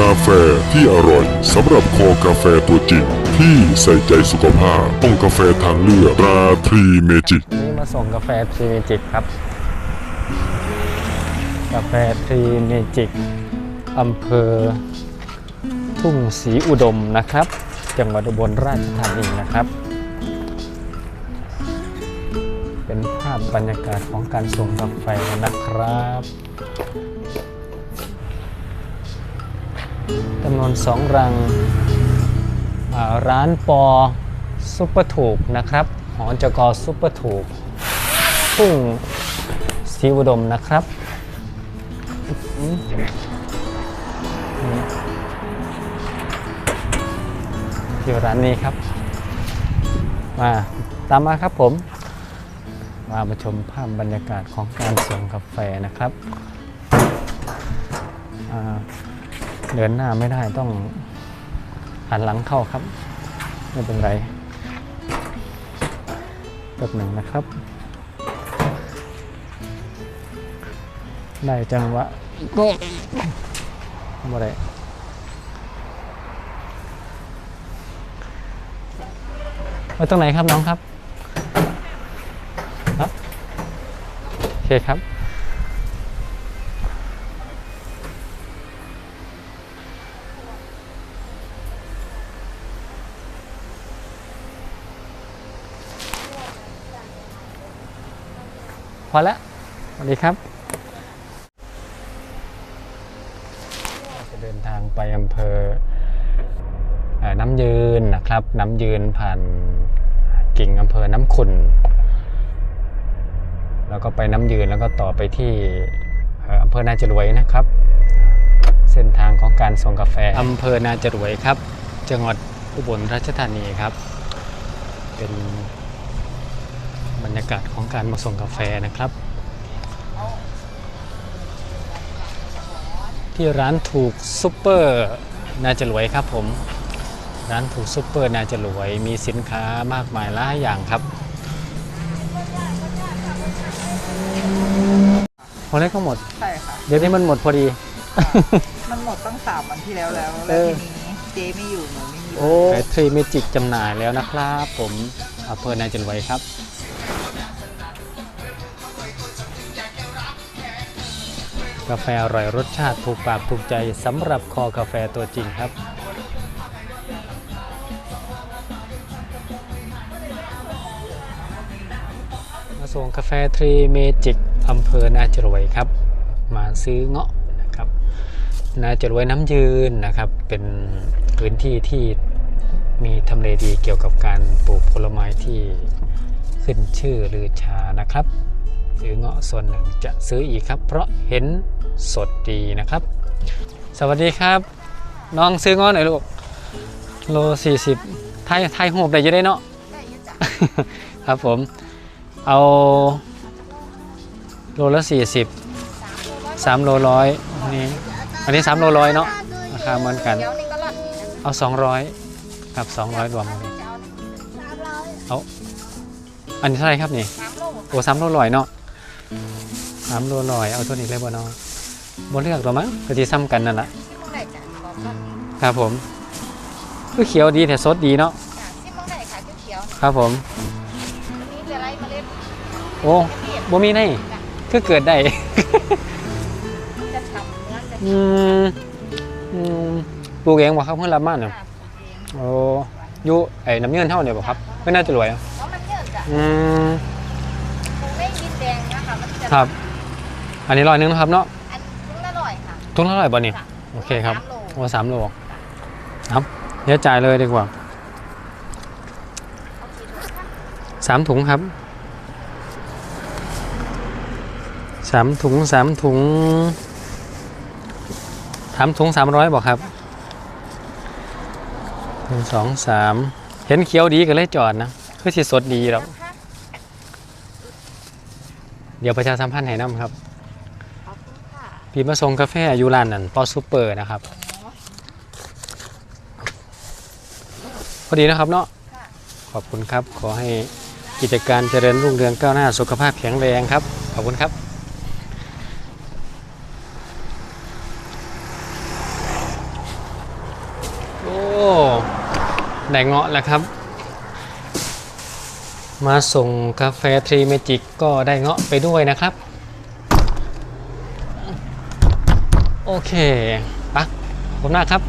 กาแฟที่อร่อยสำหรับคอกาแฟตัวจริง ที่ใส่ใจสุขภาพต้องกาแฟทางเลือกตราทรีเมจิกนี่มาส่งกาแฟทรีเมจิกครับ กาแฟทรีเมจิกอำเภอ ทุ่งศรีอุดมนะครับ จังหวัดอุบลราชธานีนะครับ เป็นภาพบรรยากาศของการส่งกาแฟนะครับ จำนวนสองรัง ร้านปอซุปเปอร์ถูกนะครับ หอจกซุปเปอร์ถูกทุ่งศรีอุดมนะครับอืมนี่ที่ร้านนี้ครับ มาตามมาครับผม มามาชมภาพบรรยากาศของการส่งกาแฟนะครับอ่า เดินหน้าไม่ได้ต้องหันหลังเข้าครับ ไม่เป็นไรแป๊บหนึ่งนะครับ ได้จังหวะก็ทำอะไรไว้ตรงไหนครับน้องครับฮะโอเคครับ อแล้วสวัสดีครับ จะเดินทางไปอำเภอเอ่อน้ำยืนนะครับ น้ำยืนผ่านกิ่งอำเภอน้ำขุนแล้วก็ไปน้ำยืนแล้วก็ต่อไปที่เอ่ออำเภอนาจรวยนะครับ เส้นทางของการส่งกาแฟอำเภอนาจรวยครับ จังหวัดอุบลราชธานีครับ เป็น บรรยากาศของการมาส่งกาแฟนะครับ ที่ร้านถูกซุปเปอร์นาจะรวยครับผม ร้านถูกซุปเปอร์นาจะรวยมีสินค้ามากมายหลายอย่างครับพอแล้วก็หมด ใช่ค่ะ เดี๋ยวนี้มันหมดพอดี มันหมดตั้งสามวันที่แล้วแล้วเอแล้วอทีนี้เจไม่อยู่หนูไม่อยู่โอ้ทรีเมจิกจำหน่ายแล้วนะครับ ผมอำเภอนาจะรวยครับ กาแฟอร่อยรสชาติถูกปากถูกใจสำหรับคอกาแฟตัวจริงครับ มาส่งกาแฟทรีเมจิกอำเภอนาจรวยครับ มาซื้อเงาะนะครับนาจรวยน้ำยืนนะครับ เป็นพื้นที่ที่มีทำเลดีเกี่ยวกับการปลูกผลไม้ที่ขึ้นชื่อลือชานะครับซื้อเงาะส่วนหนึ่งจะซื้ออีกครับ เพราะเห็น สดดีนะครับ สวัสดีครับ น้องซื้องาะหน่อยลูกโล40ไทยไทยหูบได้อยังได้เนาะครับผม เอาโลละ40 3โลร้อยนี่อันนี้3โลร้อยเนาะราคาเหมือนกันเดี๋ยวนี่ก็ลดเอา200กับ200รวมกันเลยเอาอันนี้เท่าไหรครับนี่โอ้สามโลลอยเนาะสามโลลอยเอาตัวนี้เลยบ่เนาะ บ่เลือกหรอกมั้งก็ที่ซ้ำกันนั่นแหละซิมมองได้จ้ะบอกก่อนครับผมคือเขียวดีแต่สดดีเนาะจ้ะซิมมองได้ค่ะเขียวครับผม ๆอันนี้จะไรเมล็ดโอ้เปรี้ยวบ่มีได้คือเกิดได้จะฉ่ำเนื้อจะอืมอืมปลูกเองบ่ครับเพื่อนรับมาเนี่ยฉ่ำเองโอ้อยู่ไอ้น้ำเงินเท่าเนี่ยบ่ครับไม่น่าจะรวยอะแล้วมันเยอะจ้ะอืม คงไม่ยินแดงนะคะมันจะครับ อันนี้ร้อยหนึงนะครับเนาะอันทุกละ ร้อยค่ะทุกเท่าไหร่บ่นี่จ้ะโอเคครับสามโลโอ้สามโลครับเดี๋ยวจ่ายเลยดีกว่าเอากี่ถุงคะสามถุงครับสามถุงสามถุงสามถุงสามร้อยบอกครับหนึ่งสองสามเห็นเขียวดีก็เลยจอดนะคือสิสดดีแล้วนะคะเดี๋ยวประชาสัมพันธ์ให้น้ำครับขอบคุณค่ะ พี่มาส่งกาแฟอยู่ร้านนั่นปอซูเปอร์นะครับ พอดีนะครับเนาะขอบคุณครับ ขอให้กิจการเจริญรุ่งเรืองก้าวหน้าสุขภาพแข็งแรงครับ ขอบคุณครับ โอ้ได้เงาะแล้วครับ มาส่งกาแฟทรีเมจิกก็ได้เงาะไปด้วยนะครับ โอเคปะผมหน้าครับ